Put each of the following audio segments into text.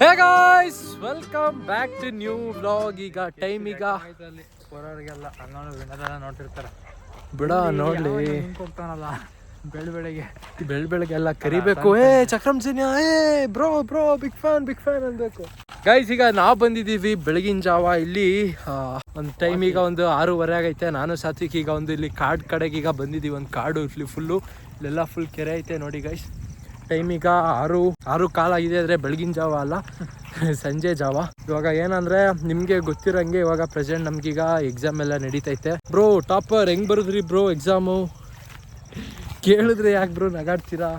Hey guys welcome back to new vlog ಈಗ time ಈಗ ಬರೋರಿಗೆಲ್ಲ ಹಂಗಣ್ಣ ವಿನೋದೆಲ್ಲ ನೋಡ್ತಿರ್ತಾರೆ. ಬಿಡ ನೋಡ್ಲಿ. ಹಿಂಗ್ ಹೋಗ್ತಾನಲ್ಲ ಬೆಳ್ ಬೆಳಗ್ಗೆ. ಬೆಳ್ ಬೆಳಗ್ಗೆಲ್ಲ ಕರಿಬೇಕು. ಏ ಚಕ್ರಮ್ ಸಿನಿಯಾ ಏ bro bro big fan big fan ಅನ್ಬೇಕು ಗೈಸ್ ಈಗ ನಾವು ಬಂದಿದ್ದೀವಿ ಬೆಳಗಿನ ಜಾವ. ಇಲ್ಲಿ ಒಂದು ಟೈಮ್ ಈಗ ಒಂದು ಆರೂವರೆ ಆಗೈತೆ. ನಾನು ಸಾತ್ವಿಕ್ ಈಗ ಒಂದು ಇಲ್ಲಿ ಕಾಡ್ ಕಡೆಗೆ ಈಗ ಬಂದಿದ್ದೀವಿ. ಒಂದು ಕಾಡು ಇಲ್ಲಿ ಫುಲ್ಲು ಇಲ್ಲೆಲ್ಲ ಫುಲ್ ಕೆರೆ ಐತೆ ನೋಡಿ ಗೈಸ್ ಟೈಮ್ ಈಗ ಆರು ಆರು ಕಾಲಾಗಿದೆ ಅಂದರೆ ಬೆಳಗಿನ ಜಾವ ಅಲ್ಲ. ಸಂಜೆ ಜಾವ. ಇವಾಗ ಏನಂದ್ರೆ ನಿಮಗೆ ಗೊತ್ತಿರಂಗೆ ಇವಾಗ ಪ್ರೆಸೆಂಟ್ ನಮ್ಗೀಗ ಎಕ್ಸಾಮ್ ಎಲ್ಲ ನಡೀತೈತೆ. ಬ್ರೋ ಟಾಪರ್ ಹೆಂಗ್ ಬರುದ್ರಿ ಬ್ರೋ ಎಕ್ಸಾಮು ಕೇಳಿದ್ರೆ ಯಾಕೆ ಬ್ರೋ ನಗಾಡ್ತೀರಾ?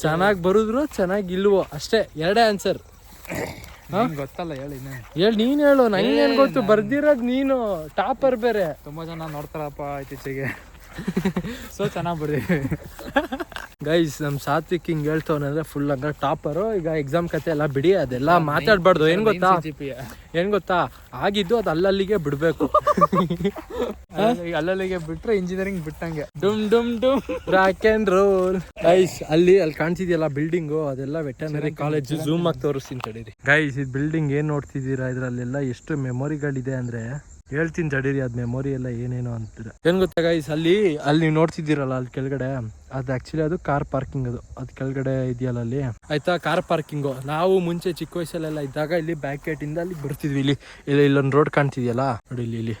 ಚೆನ್ನಾಗಿ ಬರುದ್ರು ಚೆನ್ನಾಗಿ ಇಲ್ವೋ? ಅಷ್ಟೇ ಎರಡೇ ಆನ್ಸರ್ ಗೊತ್ತಲ್ಲ ಹೇಳಿ ಹೇಳಿ ನೀನು ಹೇಳು ನಂಗೇನು ಗೊತ್ತು? ಬರ್ದಿರೋದು ನೀನು ಟಾಪರ್ ಬೇರೆ. ತುಂಬಾ ಜನ ನೋಡ್ತಾರಪ್ಪ ಇತ್ತೀಚೆಗೆ. ಸೊ ಚೆನ್ನಾಗಿ ಬರ್ದೀವಿ ಗೈಸ್ ನಮ್ ಸಾತ್ವಿಕ್ ಹಿಂಗ್ ಹೇಳ್ತವನಂದ್ರೆ ಫುಲ್ ಹಂಗ ಟಾಪರು ಈಗ ಎಕ್ಸಾಮ್ ಕತೆ ಎಲ್ಲ ಬಿಡಿ ಅದೆಲ್ಲ ಮಾತಾಡ್ಬಾರ್ದು. ಏನ್ ಗೊತ್ತಾ? ಏನ್ ಗೊತ್ತಾ? ಆಗಿದ್ದು ಅದು ಅಲ್ಲಲ್ಲಿಗೆ ಬಿಡ್ಬೇಕು. ಅಲ್ಲಲ್ಲಿಗೆ ಬಿಟ್ರೆ ಇಂಜಿನಿಯರಿಂಗ್ ಬಿಟ್ಟಂಗೆ. ಡುಮ್ ಡುಮ್ ಡುಮ್. ರಾಕ್ ರೋಲ್ ಗೈಸ್ ಅಲ್ಲಿ ಅಲ್ಲಿ ಕಾಣ್ತಿದ್ಯಲ್ಲ ಬಿಲ್ಡಿಂಗು ಅದೆಲ್ಲ ವೆಟರ್ನರಿ ಕಾಲೇಜ್ ಝೂಮ್ ಆಗಿ ತೋರಿಸ್ತೀನಿ ತಡೀರಿ. ಗೈಸ್ ಇದು ಬಿಲ್ಡಿಂಗ್ ಏನ್ ನೋಡ್ತಿದ್ದೀರಾ? ಇದ್ರಲ್ಲೆಲ್ಲ ಎಷ್ಟು ಮೆಮೊರಿಗಳಿದೆ ಅಂದ್ರೆ ಹೇಳ್ತೀನಿ ತಡೀರಿ ಅದ್ ಮೆಮೊರಿ ಎಲ್ಲ ಏನೇನೋ ಅಂತೀರ ಏನ್ ಗೊತ್ತಾ ಗೈಸ್ ಅಲ್ಲಿ ಅಲ್ಲಿ ನೀವು ನೋಡ್ತಿದ್ದೀರಲ್ಲ ಅಲ್ಲಿ ಕೆಳಗಡೆ? ಅದು ಆ್ಯಕ್ಚುಲಿ ಅದು ಕಾರ್ ಪಾರ್ಕಿಂಗ್ ಅದು. ಅದು ಕೆಳಗಡೆ ಇದೆಯಲ್ಲ ಅಲ್ಲಿ ಆಯ್ತಾ ಕಾರ್ ಪಾರ್ಕಿಂಗು ನಾವು ಮುಂಚೆ ಚಿಕ್ಕ ವಯಸ್ಸಲ್ಲೆಲ್ಲ ಇದ್ದಾಗ ಇಲ್ಲಿ ಬ್ಯಾಕ್ ಗೇಟ್ ಇಂದ ಅಲ್ಲಿ ಬರ್ತಿದ್ವಿ. ಇಲ್ಲಿ ಇಲ್ಲಿ, ಇಲ್ಲೊಂದು ರೋಡ್ ಕಾಣ್ತಿದೆಯಲ್ಲ? ನೋಡಿ ಇಲ್ಲಿ ಇಲ್ಲಿ.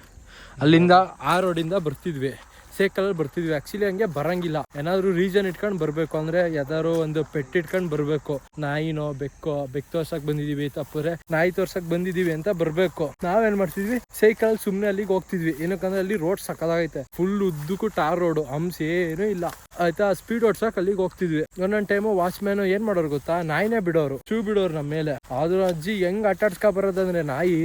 ಅಲ್ಲಿಂದ ಆ ರೋಡಿಂದ ಬರ್ತಿದ್ವಿ. ಸೈಕಲ್ ಬರ್ತಿದ್ವಿ. ಆಕ್ಚುಲಿ ಹಂಗೆ ಬರಂಗಿಲ್ಲ. ಏನಾದ್ರು ರೀಸನ್ ಇಟ್ಕೊಂಡು ಬರಬೇಕು. ಅಂದ್ರೆ ಯಾವ್ದಾದ್ರು ಒಂದು ಪೆಟ್ ಇಟ್ಕೊಂಡು ಬರ್ಬೇಕು. ನಾಯಿನೋ, ಬೆಕ್ಕೋ, ಬೆಕ್ ತೋರ್ಸಕ್ ಬಂದಿದೀವಿ ತಪ್ಪರೆ ನಾಯಿ ತೋರ್ಸಕ್ ಬಂದಿದೀವಿ ಅಂತ ಬರ್ಬೇಕು. ನಾವೇನ್ ಮಾಡ್ತಿದ್ವಿ? ಸೈಕಲ್ ಸುಮ್ನೆ ಅಲ್ಲಿಗೆ ಹೋಗ್ತಿದ್ವಿ. ಏನಕ್ಕಂದ್ರೆ ಅಲ್ಲಿ ರೋಡ್ ಸಕಲಾಗೈತೆ. ಫುಲ್ ಉದ್ದಕ್ಕೂ ಟಾರ್ ರೋಡ್ ಹಂಸ ಏನು ಇಲ್ಲ. ಆಯ್ತಾ ಸ್ಪೀಡ್ ಓಡ್ಸಕ್ ಅಲ್ಲಿಗೆ ಹೋಗ್ತಿದ್ವಿ. ಒಂದೊಂದ್ ಟೈಮು ವಾಚ್ಮ್ಯಾನ್ ಏನ್ ಮಾಡೋರು ಗೊತ್ತಾ? ನಾಯಿನೇ ಬಿಡೋರು. ಶೂ ಬಿಡೋರು ನಮ್ಮ ಮೇಲೆ. ಆದ್ರೂ ಅಜ್ಜಿ ಹೆಂಗ್ ಆಟಾಡ್ಸ್ಕೊ ಬರೋದಂದ್ರೆ ನಾಯಿ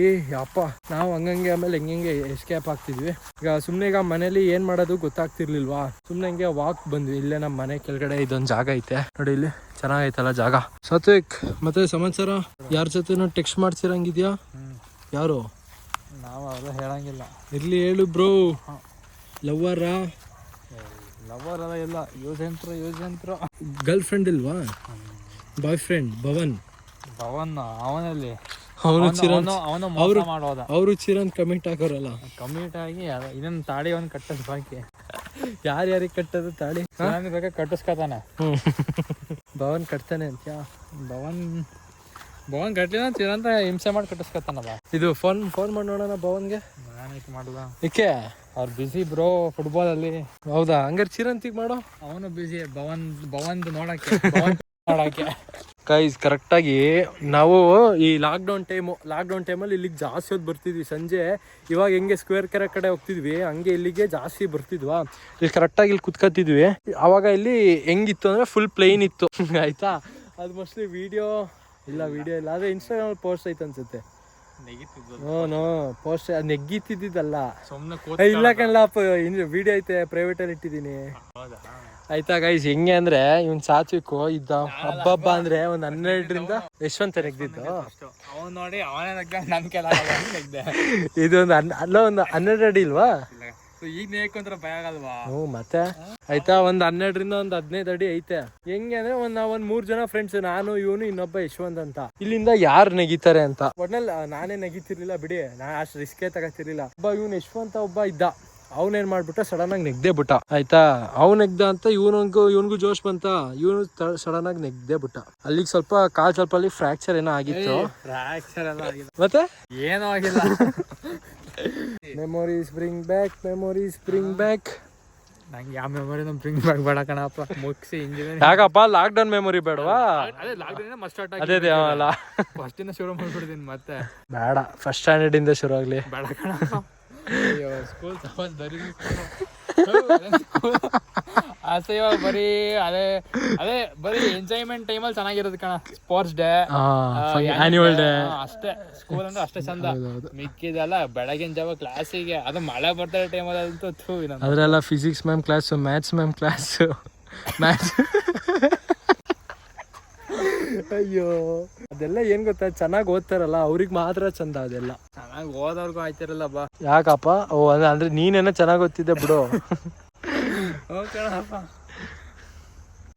ಅಪ್ಪ ನಾವು ಹಂಗಂಗೆ ಆಮೇಲೆ ಹೆಂಗಂಗೆ ಎಸ್ಕೇಪ್ ಆಗ್ತಿದ್ವಿ. ಈಗ ಸುಮ್ನೆ ಈಗ ಮನೇಲಿ ಏನ್ ಮಾಡೋದು ಗೊತ್ತಾಗ್ತಿರ್ಲಿಲ್ವಾ? ಸುಮ್ನೆ ಹಂಗೆ ವಾಕ್ ಬಂದ್ವಿ. ಇಲ್ಲೇ ನಮ್ಮ ಮನೆ ಕೆಳಗಡೆ ಇದೊಂದ್ ಜಾಗ ಐತೆ. ನೋಡಿ ಇಲ್ಲಿ ಚೆನ್ನಾಗೈತಲ್ಲ ಜಾಗ. ಸತ್ವಿಕ್ ಮತ್ತೆ ಸಮಾಚಾರ? ಯಾರ ಜೊತೆನೂ ಟೆಕ್ಸ್ಟ್ ಮಾಡ್ಸಿರಂಗಿದ್ಯಾ? ಯಾರು? ನಾವು ಅದು ಹೇಳಂಗಿಲ್ಲ. ಇರ್ಲಿ ಹೇಳು ಬ್ರೋ ಲವ್ವರಾ ಲವರ್ ಎಲ್ಲ ಇಲ್ಲ ಯೂಸ್ ಯಂತ್ರ ಯೂಸ್ ಯಂತ್ರ ಗರ್ಲ್ ಫ್ರೆಂಡ್ ಇಲ್ವಾ? ಬಾಯ್ ಫ್ರೆಂಡ್ ಭವನ್ ಭವನ್ ಅವನಲ್ಲಿ. ಅವರು ಚಿರನ್ ಅವನು ಅವ್ರು- ಮಾಡೋದ ಅವರು ಚಿರನ್ ಕಮೆಂಟ್ ಹಾಕೋರಲ್ಲ ಕಮಿಟ್ ಆಗಿ ಇನ್ನೊಂದು ತಾಳಿ ಒಂದು ಅವ್ನು ಕಟ್ಟದ್ ಬಾಕಿ. ಯಾರ್ಯಾರಿಗೆ ಕಟ್ಟೋದು ತಾಳಿ? ನಾನು ಬೇಕಾ ಕಟ್ಟಿಸ್ಕೊತಾನೆ. ಭವನ್ ಕಟ್ತಾನೆ ಅಂತ ಭವನ್ ಭವನ್ ಕಟ್ಲಿಲ್ಲ ಚಿರಂತ ಹಿಂಸೆ ಮಾಡಿ ಕಟ್ಟಿಸ್ಕೊತಾನಲ್ಲ ಇದು ಫೋನ್ ಫೋನ್ ಮಾಡಿ ನೋಡೋಣ ಭವನ್ಗೆ ನಾನೇಕ್ ಮಾಡಲ್ಲ ಏಕೆ? ಅವ್ರು ಬಿಸಿ ಬ್ರೋ ಫುಟ್ಬಾಲ್ ಅಲ್ಲಿ. ಹೌದಾ? ಹಂಗಾರೆ ಚಿರಂತಿಗೆ ಮಾಡೋ? ಅವನು ಬಿಸಿ ಭವನ್ ಭವನ್ದು ನೋಡಕ್ಕೆ. ನೋಡಕ್ಕೆ. ಕೈಸ್ ಕರೆಕ್ಟಾಗಿ ನಾವು ಈ ಲಾಕ್ಡೌನ್ ಟೈಮು ಲಾಕ್ಡೌನ್ ಟೈಮಲ್ಲಿ ಇಲ್ಲಿಗೆ ಜಾಸ್ತಿ ಹೊತ್ತು ಬರ್ತಿದ್ವಿ. ಸಂಜೆ ಇವಾಗ ಹೆಂಗೆ ಸ್ಕ್ವೇರ್ ಕೆರೆ ಕಡೆ ಹೋಗ್ತಿದ್ವಿ ಹಂಗೆ ಇಲ್ಲಿಗೆ ಜಾಸ್ತಿ ಬರ್ತಿದ್ವಾ. ಇಲ್ಲಿ ಕರೆಕ್ಟಾಗಿ ಇಲ್ಲಿ ಕುತ್ಕತ್ತಿದ್ವಿ ಅವಾಗ ಇಲ್ಲಿ ಹೆಂಗಿತ್ತು ಅಂದರೆ ಫುಲ್ ಪ್ಲೇನ್ ಇತ್ತು. ಆಯಿತಾ? ಅದು ಮೋಸ್ಟ್ಲಿ ವಿಡಿಯೋ ಇಲ್ಲ ವಿಡಿಯೋ ಇಲ್ಲ. ಆದ್ರೆ ಇನ್ಸ್ಟಾಗ್ರಾಮ್ ಅಲ್ಲಿ ಪೋಸ್ಟ್ ಐತೆ ಅನ್ಸುತ್ತೆ. ನೋ ನೋ ಪೋಸ್ಟ್ ನೆಗ್ಗಿತ್ತಿದ್ದಲ್ಲ ಸುಮ್ಮನೆ ಇಲ್ಲ ಕಣ್ಲಪ್ಪ ವಿಡಿಯೋ ಐತೆ ಪ್ರೈವೇಟಲ್ಲಿ ಇಟ್ಟಿದ್ದೀನಿ. ಆಯ್ತಾ ಗೈಸ್ ಹೆಂಗೆ ಅಂದ್ರೆ ಇವನ್ ಸಾತ್ವಿಕು ಇದ್ದ ಹಬ್ಬ ಅಂದ್ರೆ ಒಂದ್ ಹನ್ನೆರಡರಿಂದ ಯಶವಂತ ನೆಗ್ದಿದ್ದು. ನೋಡಿ ಇದೊಂದು ಅಲ್ಲ ಒಂದು ಹನ್ನೆರಡು ಅಡಿ ಇಲ್ವಾ? ಈಗ ಭಯ ಆಗಲ್ವಾ? ಹ್ಞೂ ಮತ್ತೆ? ಆಯ್ತಾ? ಒಂದ್ ಹನ್ನೆರಡರಿಂದ ಒಂದ್ ಹದಿನೈದು ಅಡಿ ಐತೆ. ಹೆಂಗೆ ಅಂದ್ರೆ ಒಂದ್ ನಾವ್ ಒಂದ್ ಮೂರ್ ಜನ ಫ್ರೆಂಡ್ಸ್ ನಾನು ಇವನು ಇನ್ನೊಬ್ಬ ಯಶವಂತ್ ಅಂತ. ಇಲ್ಲಿಂದ ಯಾರು ನೆಗಿತಾರೆ ಅಂತ. ಒಟ್ನಲ್ಲಿ ನಾನೇ ನೆಗಿತಿರ್ಲಿಲ್ಲ ಬಿಡಿ. ನಾ ಅಷ್ಟು ರಿಸ್ಕೇ ತಗತಿರ್ಲಿಲ್ಲ. ಒಬ್ಬ ಇವನು ಯಶವಂತ ಒಬ್ಬ ಇದ್ದ. ಅವನೇನ್ ಮಾಡ್ಬಿಟ್ಟ? ಸಡನ್ ಆಗಿ ನೆಗ್ದೇ ಬಿಟ್ಟ. ಆಯ್ತಾ? ಅವ್ನ ನೆಗ್ದ ಅಂತ ಇವನಿಗೂ ಇವನ್ಗೂ ಜೋಶ್ ಬಂತ. ಇವನು ಸಡನ್ ಆಗಿ ನೆಗ್ದೇ ಬಿಟ್ಟ. ಅಲ್ಲಿಗೆ ಸ್ವಲ್ಪ ಕಾಲ್ ಸ್ವಲ್ಪ ಅಲ್ಲಿ ಫ್ರಾಕ್ಚರ್ ಏನೋ ಆಗಿತ್ತು. ಫ್ರಾಕ್ಚರ್ ಎಲ್ಲ ಆಗಿದೆ ಮತ್ತೆ? ಏನೋ ಆಗಿಲ್ಲ. Memories bring back memories bring back ನಂಗೆ ಯಾವ ಮೆಮೊರಿ ನಮ್ಮ ಬ್ರಿಂಗ್ ಬ್ಯಾಕ್ ಬೇಡ ಕಣಪ್ಪ. ಮುಗಿಸಿ ಇಂಜಿನಿಯರಿಂಗ್ ಯಾಕಪ್ಪ ಲಾಕ್ ಡೌನ್ ಮೆಮೊರಿ ಬೇಡವಾ? ಅದೇ ಲಾಕ್ಡೌನ್ ಮಸ್ಟ್ ಸ್ಟಾರ್ಟ್ ಅದೇ ಅದೇ ಅಲ್ಲ. ಫಸ್ಟ್ ಇಂದ ಶುರು ಮಾಡ್ಬಿಡ್ತೀನಿ ಮತ್ತೆ. ಬೇಡ ಫಸ್ಟ್ ಸ್ಟ್ಯಾಂಡರ್ಡ್ ಇಂದ ಶುರು ಆಗ್ಲಿ. ಬೇಡ ಕಣಪ್ಪ. ಅಯ್ಯೋ ಸ್ಕೂಲ್ ತಗೊಂಡ್ ಬರೀ. ಆಸೆ ಇವಾಗ ಬರೀ ಅದೇ ಅದೇ ಬರೀ ಎಂಜಾಯ್ಮೆಂಟ್ ಟೈಮಲ್ಲಿ ಚೆನ್ನಾಗಿರೋದು ಕಣ ಸ್ಪೋರ್ಟ್ಸ್ ಡೇ ಆನ್ಯುವಲ್ ಡೇ ಅಷ್ಟೇ ಸ್ಕೂಲ್ ಅಂದ್ರೆ ಅಷ್ಟೇ ಚಂದ. ಮಿಕ್ಕಿದೆಲ್ಲ ಬೆಳಗಿನ ಜಾವ ಕ್ಲಾಸಿಗೆ ಅದು ಮಳೆ ಬರ್ತಾರೆ ಟೈಮಲ್ಲಿ ಅಂತೂ ಥೂ ಅದರೆಲ್ಲ physics ma'am class maths ma'am class maths ಅಯ್ಯೋ ಅದೆಲ್ಲ ಏನ್ ಗೊತ್ತಾ ಚೆನ್ನಾಗಿ ಓದ್ತಾರಲ್ಲ ಅವ್ರಿಗೆ ಮಾತ್ರ ಚಂದ ಅದೆಲ್ಲ. ಚೆನ್ನಾಗಿ ಓದೋರ್ಗು ಆಯ್ತಿರಲ್ಲ ಬಾ. ಯಾಕಪ್ಪ? ಓ ಅದ- ಅಂದ್ರೆ ನೀನೇನ ಚೆನ್ನಾಗಿ ಓದ್ತಿದ್ದೆ ಬಿಡು.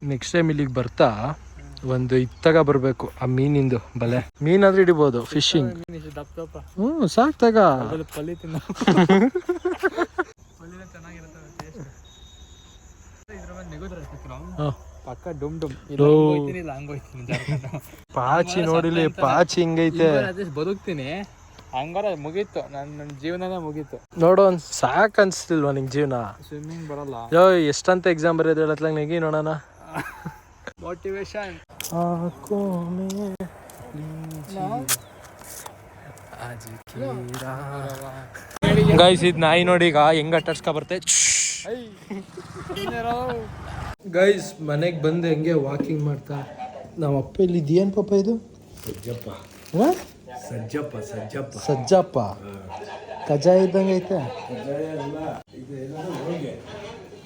ನೆಕ್ಸ್ಟ್ ಟೈಮ್ ಇಲ್ಲಿಗೆ ಬರ್ತಾ ಒಂದು ಇತ್ತಾಗ ಬರಬೇಕು ಆ ಮೀನಿಂದು ಬಲೆ. ಮೀನಾದ್ರೆ ಹಿಡಿಬೋದು ಫಿಶಿಂಗ್ ಹ್ಮ್ ಹ್ಞೂ ಸಾಕ್ ತಗ. ಪಾಚಿ ನೋಡಿಲಿ ಪಾಚಿ ಹಿಂಗೈತೆ. ಬದುಕ್ತೀನಿ. ಹಂಗಾರ ಮುಗೀತು. ನನ್ನ ನನ್ನ ಜೀವನನೇ ಮುಗೀತು. ನೋಡು ಒಂದ್ ಸಾಕ್ ಅನ್ಸ್ತಿಲ್ವಾ ನಿಂಗೆ ಜೀವನ? ಸ್ವಿಮ್ಮಿಂಗ್ ಬರಲ್ಲ. ಯೋ ಎಷ್ಟಂತ ಎಕ್ಸಾಮ್ ಬರೆಯೋದು ಹೇಳತ್ಲಾಗ ನಿಗಿ ನೋಡೋಣ ಮೋಟಿವೇಶನ್ ಗೈಸ್ ಇದು ನಾಯಿ ನೋಡಿ ಈಗ ಹೆಂಗ್ ಅಟ್ಟಾಡ್ಸ್ಕೊ ಬರ್ತೆ ಗೈಸ್ ಮನೆಗೆ ಬಂದು ಹೆಂಗೆ ವಾಕಿಂಗ್ ಮಾಡ್ತಾ? ನಮ್ಮ ಅಪ್ಪ ಇಲ್ಲಿ ಇದೇನು ಪಾಪ ಇದು? ಅಜ್ಜಪ್ಪ ಹಾ? ಸಜ್ಜಪ್ಪ ಸಜ್ಜಪ್ಪ. ಸಜ್ಜಪ್ಪ. ಕಜಾಯ ಇದ್ದಂಗೆ ಐತೆ? ಕಜ್ಜಾಯ ಎಲ್ಲ ಇದು ಏನದು ಹೋಳಿಗೆ.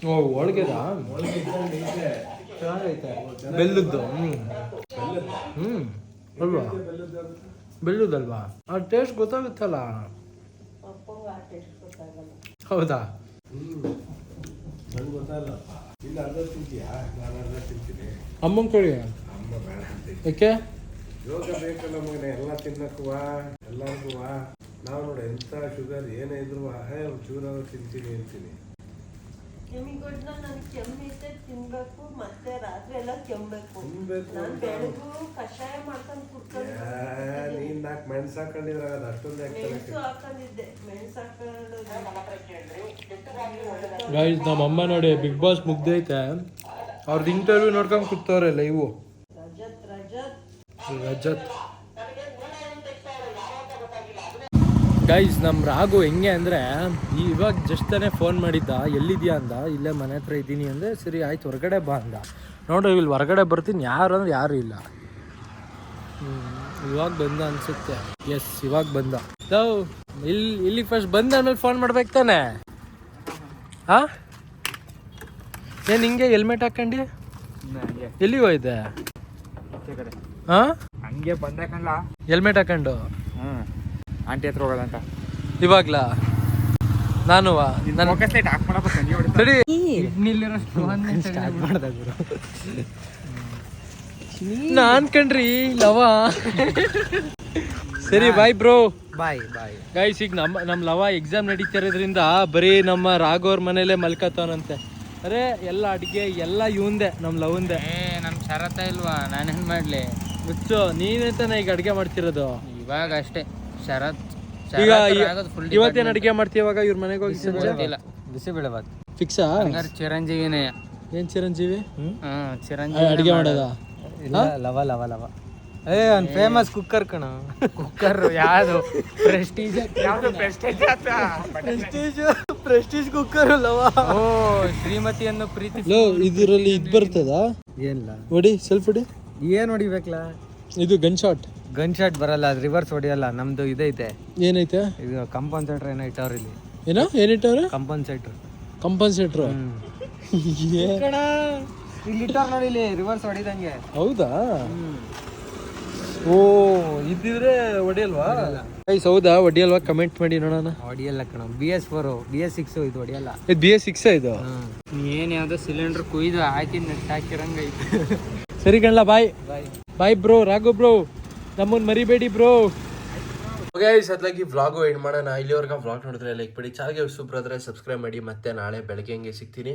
ಓ ಹೋಳ್ಗೆದಾ? ಹೋಳಿಗೆ ಇದ್ದಂಗೆ ಐತೆ. ಚೆನ್ನಾಗೈತೆ. ಬೆಲ್ಲದ್ದು ಹ್ಞೂ ಹ್ಮ್ ಅಲ್ವಾ? ಬೆಲ್ಲದಲ್ವಾ ಆ ಟೇಸ್ಟ್ ಗೊತ್ತಾಗುತ್ತಲ್ಲ? ಹೌದಾ? ನಂಗೆ ಗೊತ್ತಾಗಲ್ಲಪ್ಪ ಇಲ್ಲ ಅರ್ಧ ತಿಂತೀಯಾ? ನಾನು ಅರ್ಧ ತಿಂತೀನಿ. ಅಮ್ಮನ ಕೊಡಿ? ಅಮ್ಮ ಬೇಡ ಯಾಕೆ? ಯೋಗ ಬೇಕಲ್ಲ ನಮಗೆ ಎಲ್ಲ ತಿನ್ನಕ್ಕುವ ಎಲ್ಲರಿಗೂ ನಾವು ನೋಡಿ ಎಂಥ ಶುಗರ್ ಏನೇ ಇದ್ರು ಹೇ ಚೂರಾದ್ರು ತಿಂತೀನಿ ಅಂತೀನಿ. ಕೆಮ್ಮಿಗೊಡ್ನ ನನ್ಗೆ ಕೆಮ್ಮಿದ್ದೆ ತಿನ್ಬೇಕು ಮತ್ತೆ ರಾತ್ರಿ ಎಲ್ಲ ಕೆಮ್ಮಬೇಕು ತಿನ್ಬೇಕು ನಾನು ಬೆಳಗು ಕಷಾಯ ಮಾಡ್ಕೊಂಡು ಕುಡ್ಕೊಂಡು ನೀನ್ ನಾಲ್ಕು ಮೆಣಸು ಹಾಕೊಂಡಿದ್ರೆ ಅದು ಅಷ್ಟೊಂದು ಮೆಣಸು ಆಗ್ತದೆ ಹಾಕೊಂಡಿದ್ದೆ ಮೆಣಸು ಹಾಕೊಂಡು ಗೈಸ್ ನಮ್ಮ ಅಮ್ಮ ನೋಡಿ ಬಿಗ್ ಬಾಸ್ ಮುಗ್ದೈತೆ. ಅವ್ರದ್ದು ಇಂಟರ್ವ್ಯೂ ನೋಡ್ಕೊಂಡು ಕೂತವ್ರೆ ಲೈವು ರಜತ್. ಗೈಸ್ ನಮ್ಮ ರಾಘು ಹೆಂಗೆ ಅಂದರೆ ಇವಾಗ ಜಸ್ಟ್ ತಾನೇ ಫೋನ್ ಮಾಡಿದ್ದ ಎಲ್ಲಿದ್ಯಾ ಅಂದ? ಇಲ್ಲೇ ಮನೆ ಹತ್ರ ಇದ್ದೀನಿ ಅಂದರೆ ಸರಿ ಆಯ್ತು ಹೊರಗಡೆ ಬಾ ಅಂದ. ನೋಡ್ರಿ ಇಲ್ಲಿ ಹೊರಗಡೆ ಬರ್ತೀನಿ ಯಾರು ಅಂದ್ರೆ ಯಾರು ಇಲ್ಲ. ಇವಾಗ ಬಂದ ಅನ್ಸುತ್ತೆ. ಎಸ್ ಇವಾಗ ಬಂದ. ಹೌ ಇಲ್ಲಿ ಇಲ್ಲಿ ಫಸ್ಟ್ ಬಂದ ಆಮೇಲೆ ಫೋನ್ ಮಾಡ್ಬೇಕು ತಾನೆ? ಹಾ? ಏನು ಹಿಂಗೆ ಹೆಲ್ಮೆಟ್ ಹಾಕಂಡಿ? ಎಲ್ಲಿಗೆ ಹೋಯ್ತೆ ಹಾಂ ಹಂಗೆ ಬಂದೆ ಕಣ್ಲ. ಹೆಲ್ಮೆಟ್ ಹಾಕೊಂಡು. ಹ್ಮ್. ಆಂಟಿ ಹತ್ರ ಹೋಗೋದಂತ ಇವಾಗ್ಲಾ? ನಾನು ನನ್ನ ಫೋಕಸ್ ಲೈಟ್ ಆಫ್ ಮಾಡಪ್ಪ ಸಂಜೆ ಹೊಡಿತಾ. ತಡಿ ನಾನ್ ಕಣ್ರಿ ಲವ. ಸರಿ bye bro bye bye guys ಈಗ ನಮ್ಮ ನಮ್ಮ ಲವ ಎಕ್ಸಾಮ್ ನಡೀತಿರೋದ್ರಿಂದ ಬರೀ ನಮ್ಮ ರಾಘವ್ರ ಮನೇಲೆ ಮಲ್ಕತ್ತವನಂತೆ. ಅರೆ ಎಲ್ಲ ಅಡಿಗೆ ಎಲ್ಲ ಇವಂದೆ ನಮ್ಮ ಲವಂದೆ ಏ ನಮ್ ಶರತ ಇಲ್ವಾ? ನಾನೇನ್ ಮಾಡ್ಲಿ? ಮುಚ್ಚು ನೀನೇ ತಾನೇ ಈಗ ಅಡಿಗೆ ಮಾಡ್ತಿರೋದು? ಇವಾಗ ಅಷ್ಟೇ. ಶರತ್ ಈಗ ಇವತ್ತೇನು ಅಡ್ಗೆ ಮಾಡ್ತೀವಿ ಇವಾಗ? ಇವ್ರ ಮನೆಗೆ ಹೋಗಿ ಸಂಜೆ ಇಲ್ಲ ಬಿಸಿಬೇಳೆ ಬಾತ್ ಫಿಕ್ಸಾ ಹಂಗಾರೆ ಚಿರಂಜೀವಿನೇ. ಏನ್ ಚಿರಂಜೀವಿ? ಹಾ ಚಿರಂಜೀವಿ ಅಡ್ಗೆ ಮಾಡೋದ. ಲವ ಲವ ಲವ. ಏ ಒಂದ್ ಫೇಮಸ್ ಕುಕ್ಕರ್ ಕಣ. ಕುಕ್ಕರ್ ಯಾವುದು? ಪ್ರೆಸ್ಟೀಜ್ ಯಾವುದು? ಪ್ರೆಸ್ಟೀಜ್ ಪ್ರೆಸ್ಟೀಜ್ ಪ್ರೆಸ್ಟೀಜ್ ಕುಕ್ಕರ್ ಲವ. ಓ ಶ್ರೀಮತಿಯನ್ನು ಪ್ರೀತಿ ಲೋ ಇದರಲ್ಲಿ ಇದು ಬರ್ತದಾ? ಏನಿಲ್ಲ ಹೊಡಿ ಸೆಲ್ಫ್ ಹೊಡಿ. ಏನ್ ಹೊಡಿಬೇಕಲ್ಲ ಇದು ಗನ್ ಶಾಟ್ ಗನ್ ಶಾಟ್ ಬರಲ್ಲ ಅದು ರಿವರ್ಸ್ ಹೊಡಿಯಲ್ಲ ನಮ್ದು ಇದೈತೆ. ಏನೈತೆ? ಇದು ಕಂಪನ್ಸೇಟರ್ ಏನೋ ಇಟ್ಟವ್ರ ಇಲ್ಲಿ. ಏನೋ? ಏನಿಟ್ಟವ್ರೆ ಕಂಪನ್ಸೇಟರ್ ಕಂಪನ್ಸೇಟರ್ ಇಲ್ಲಿ ಇಟ್ಟವ್ರ ನೋಡಿ ಇಲ್ಲಿ ರಿವರ್ಸ್ ಹೊಡಿದಂಗೆ. ಹೌದಾ? ಓ ಇದ್ದಿದ್ರೆ ಹೊಡಿಯಲ್ವಾ? ಐಸ್ ಹೌದಾ? ಹೊಡಿಯಲ್ವಾ? ಕಮೆಂಟ್ ಮಾಡಿ ನೋಡೋಣ. ಹೊಡಿಯಲ್ಲ ಕಣ. B S four B S six ಇದು ಹೊಡಿಯಲ್ಲ. ಇದು ಬಿ ಎಸ್ ಸಿಕ್ಸ್ ಇದು? ಏನು ಯಾವ್ದೋ ಸಿಲಿಂಡರ್ ಕುಯ್ದು ಹಾಕಿ ನೆಟ್ ಹಾಕಿರಂಗ ಐತಿ ಸರಿ ಕಣ್ಲ bye bye bro Raghu bro ನಮ್ಮನ್ ಮರಿಬೇಡಿ ಬ್ರೋ ಗೈಸ್ ಅದ್ಲಾಗಿ ವ್ಲಾಗು ಎಂಡ್ ಮಾಡೋಣ. ಇಲ್ಲಿವರೆಗೆ ವ್ಲಾಗ್ ನೋಡಿದ್ರೆ ಲೈಕ್ ಮಾಡಿ ಚಾಗೆ ಸೂಪರ್ ಆದರೆ ಸಬ್ಸ್ಕ್ರೈಬ್ ಮಾಡಿ. ಮತ್ತೆ ನಾಳೆ ಬೆಳಗ್ಗೆ ಹಂಗೆ ಸಿಗ್ತೀನಿ.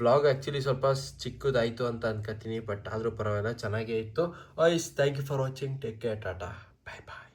ವ್ಲಾಗ್ ಆ್ಯಕ್ಚುಲಿ ಸ್ವಲ್ಪ ಚಿಕ್ಕದಾಯಿತು ಅಂತ ಅನ್ಕೋತೀನಿ ಬಟ್ ಆದರೂ ಪರವಾಗಿಲ್ಲ, ಚೆನ್ನಾಗೇ ಇತ್ತು. Guys thank you for watching take care tata bye bye